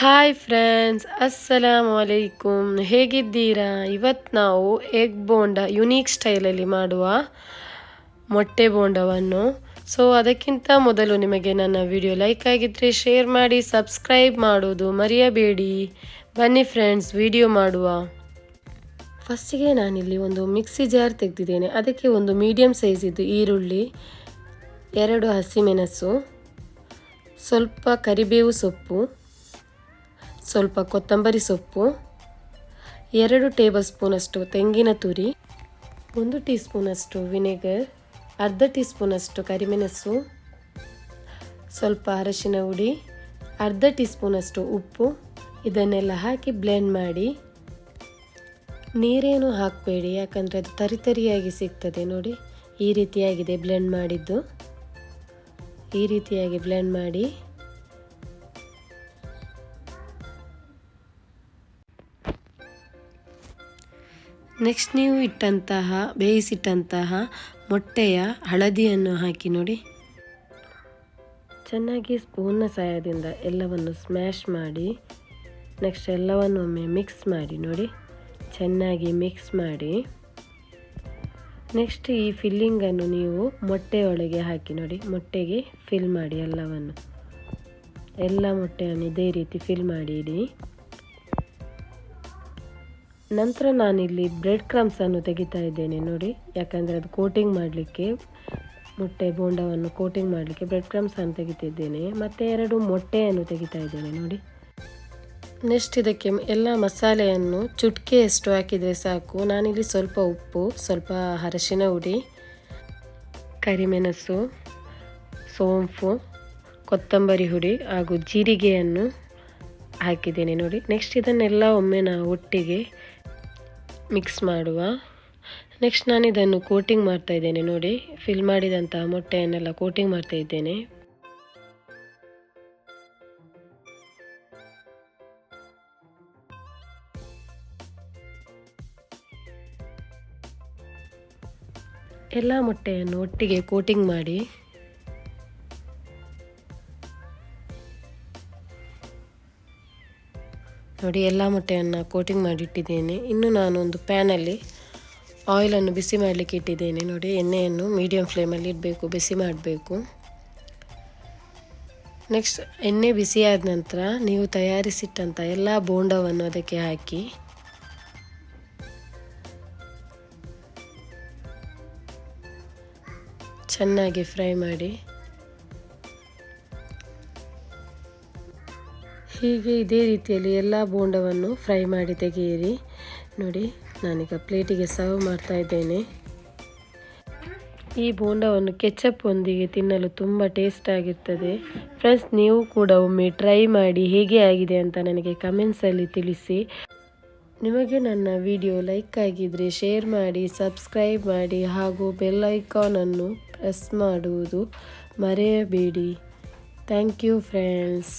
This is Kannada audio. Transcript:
ಹಾಯ್ ಫ್ರೆಂಡ್ಸ್ ಅಸ್ಸಲಾಮು ಅಲೈಕುಮ್ ಹೇಗಿದ್ದೀರಾ? ಇವತ್ತು ನಾವು ಎಗ್ ಬೋಂಡ ಯುನೀಕ್ ಸ್ಟೈಲಲ್ಲಿ ಮಾಡುವ ಮೊಟ್ಟೆ ಬೋಂಡವನ್ನು. ಸೊ ಅದಕ್ಕಿಂತ ಮೊದಲು ನಿಮಗೆ ನನ್ನ ವಿಡಿಯೋ ಲೈಕ್ ಆಗಿದ್ದರೆ ಶೇರ್ ಮಾಡಿ ಸಬ್ಸ್ಕ್ರೈಬ್ ಮಾಡೋದು ಮರೆಯಬೇಡಿ. ಬನ್ನಿ ಫ್ರೆಂಡ್ಸ್ ವಿಡಿಯೋ ಮಾಡುವ. ಫಸ್ಟಿಗೆ ನಾನಿಲ್ಲಿ ಒಂದು ಮಿಕ್ಸಿ ಜಾರ್ ತೆಗೆದಿದ್ದೇನೆ. ಅದಕ್ಕೆ ಒಂದು ಮೀಡಿಯಮ್ ಸೈಜಿದ್ದು ಈರುಳ್ಳಿ, ಎರಡು ಹಸಿಮೆಣಸು, ಸ್ವಲ್ಪ ಕರಿಬೇವು ಸೊಪ್ಪು ಸ್ವಲ್ಪ ಕೊತ್ತಂಬರಿ ಸೊಪ್ಪು, ಎರಡು ಟೇಬಲ್ ಸ್ಪೂನಷ್ಟು ತೆಂಗಿನ ತುರಿ, ಒಂದು ಟೀ ಸ್ಪೂನಷ್ಟು ವಿನೆಗರ್, ಅರ್ಧ ಟೀ ಸ್ಪೂನಷ್ಟು ಕರಿಮೆಣಸು, ಸ್ವಲ್ಪ ಅರಶಿನ ಹುಡಿ, ಅರ್ಧ ಟೀ ಸ್ಪೂನಷ್ಟು ಉಪ್ಪು, ಇದನ್ನೆಲ್ಲ ಹಾಕಿ ಬ್ಲೆಂಡ್ ಮಾಡಿ. ನೀರೇನು ಹಾಕಬೇಡಿ, ಯಾಕಂದರೆ ಅದು ತರಿತರಿಯಾಗಿ ಸಿಗ್ತದೆ ನೋಡಿ. ಈ ರೀತಿಯಾಗಿದೆ ಬ್ಲೆಂಡ್ ಮಾಡಿದ್ದು. ಈ ರೀತಿಯಾಗಿ ಬ್ಲೆಂಡ್ ಮಾಡಿ. ನೆಕ್ಸ್ಟ್ ನೀವು ಇಟ್ಟಂತಹ, ಬೇಯಿಸಿಟ್ಟಂತಹ ಮೊಟ್ಟೆಯ ಹಳದಿಯನ್ನು ಹಾಕಿ ನೋಡಿ. ಚೆನ್ನಾಗಿ ಸ್ಪೂನ್ನ ಸಹಾಯದಿಂದ ಎಲ್ಲವನ್ನು ಸ್ಮ್ಯಾಶ್ ಮಾಡಿ, ನೆಕ್ಸ್ಟ್ ಎಲ್ಲವನ್ನು ಒಮ್ಮೆ ಮಿಕ್ಸ್ ಮಾಡಿ ನೋಡಿ. ಚೆನ್ನಾಗಿ ಮಿಕ್ಸ್ ಮಾಡಿ. ನೆಕ್ಸ್ಟ್ ಈ ಫಿಲ್ಲಿಂಗನ್ನು ನೀವು ಮೊಟ್ಟೆಯೊಳಗೆ ಹಾಕಿ ನೋಡಿ. ಮೊಟ್ಟೆಗೆ ಫಿಲ್ ಮಾಡಿ ಎಲ್ಲವನ್ನು. ಎಲ್ಲ ಮೊಟ್ಟೆಯನ್ನು ಇದೇ ರೀತಿ ಫಿಲ್ ಮಾಡಿ ಇಡಿ. ನಂತರ ನಾನಿಲ್ಲಿ ಬ್ರೆಡ್ ಕ್ರಮ್ಸನ್ನು ತೆಗಿತಾ ಇದ್ದೇನೆ ನೋಡಿ. ಯಾಕಂದರೆ ಅದು ಕೋಟಿಂಗ್ ಮಾಡಲಿಕ್ಕೆ, ಮೊಟ್ಟೆ ಬೋಂಡವನ್ನು ಕೋಟಿಂಗ್ ಮಾಡಲಿಕ್ಕೆ ಬ್ರೆಡ್ ಕ್ರಮ್ಸನ್ನು ತೆಗಿತಿದ್ದೇನೆ. ಮತ್ತು ಎರಡು ಮೊಟ್ಟೆಯನ್ನು ತೆಗಿತಾ ಇದ್ದೇನೆ ನೋಡಿ. ನೆಕ್ಸ್ಟ್ ಇದಕ್ಕೆ ಎಲ್ಲ ಮಸಾಲೆಯನ್ನು ಚುಟ್ಕೆಯಷ್ಟು ಹಾಕಿದರೆ ಸಾಕು. ನಾನಿಲ್ಲಿ ಸ್ವಲ್ಪ ಉಪ್ಪು, ಸ್ವಲ್ಪ ಅರಶಿನ ಹುಡಿ, ಕರಿಮೆಣಸು, ಸೋಂಪು, ಕೊತ್ತಂಬರಿ ಹುಡಿ ಹಾಗೂ ಜೀರಿಗೆಯನ್ನು ಹಾಕಿದ್ದೇನೆ ನೋಡಿ. ನೆಕ್ಸ್ಟ್ ಇದನ್ನೆಲ್ಲ ಒಮ್ಮೆ ನಾವು ಒಟ್ಟಿಗೆ ಮಿಕ್ಸ್ ಮಾಡುವ. ನೆಕ್ಸ್ಟ್ ನಾನು ಇದನ್ನು ಕೋಟಿಂಗ್ ಮಾಡ್ತಾ ಇದ್ದೇನೆ ನೋಡಿ. ಫಿಲ್ ಮಾಡಿದಂತಹ ಮೊಟ್ಟೆಯನ್ನೆಲ್ಲ ಕೋಟಿಂಗ್ ಮಾಡ್ತಾ ಇದ್ದೇನೆ. ಎಲ್ಲ ಮೊಟ್ಟೆಯನ್ನು ಒಟ್ಟಿಗೆ ಕೋಟಿಂಗ್ ಮಾಡಿ. ನೋಡಿ, ಎಲ್ಲ ಮೊಟ್ಟೆಯನ್ನು ಕೋಟಿಂಗ್ ಮಾಡಿಟ್ಟಿದ್ದೇನೆ. ಇನ್ನು ನಾನು ಒಂದು ಪ್ಯಾನಲ್ಲಿ ಆಯಿಲನ್ನು ಬಿಸಿ ಮಾಡಲಿಕ್ಕೆ ಇಟ್ಟಿದ್ದೇನೆ. ನೋಡಿ, ಎಣ್ಣೆಯನ್ನು ಮೀಡಿಯಂ ಫ್ಲೇಮಲ್ಲಿ ಇಡಬೇಕು, ಬಿಸಿ ಮಾಡಬೇಕು. ನೆಕ್ಸ್ಟ್ ಎಣ್ಣೆ ಬಿಸಿಯಾದ ನಂತರ ನೀವು ತಯಾರಿಸಿಟ್ಟಂಥ ಎಲ್ಲ ಬೋಂಡವನ್ನು ಅದಕ್ಕೆ ಹಾಕಿ. ಚೆನ್ನಾಗಿ ಫ್ರೈ ಮಾಡಿ. ಹೀಗೆ ಇದೇ ರೀತಿಯಲ್ಲಿ ಎಲ್ಲ ಬೋಂಡವನ್ನು ಫ್ರೈ ಮಾಡಿ ತೆಗೆಯಿರಿ. ನೋಡಿ, ನಾನೀಗ ಪ್ಲೇಟಿಗೆ ಸರ್ವ್ ಮಾಡ್ತಾ ಇದ್ದೇನೆ. ಈ ಬೋಂಡವನ್ನು ಕೆಚಪ್ ಒಂದಿಗೆ ತಿನ್ನಲು ತುಂಬ ಟೇಸ್ಟ್ ಆಗಿರ್ತದೆ. ಫ್ರೆಂಡ್ಸ್, ನೀವು ಕೂಡ ಒಮ್ಮೆ ಟ್ರೈ ಮಾಡಿ ಹೇಗೆ ಆಗಿದೆ ಅಂತ ನನಗೆ ಕಮೆಂಟ್ಸಲ್ಲಿ ತಿಳಿಸಿ. ನಿಮಗೆ ನನ್ನ ವಿಡಿಯೋ ಲೈಕ್ ಆಗಿದ್ದರೆ ಶೇರ್ ಮಾಡಿ, ಸಬ್ಸ್ಕ್ರೈಬ್ ಮಾಡಿ, ಹಾಗೂ ಬೆಲ್ ಐಕಾನನ್ನು ಪ್ರೆಸ್ ಮಾಡುವುದು ಮರೆಯಬೇಡಿ. Thank you, friends.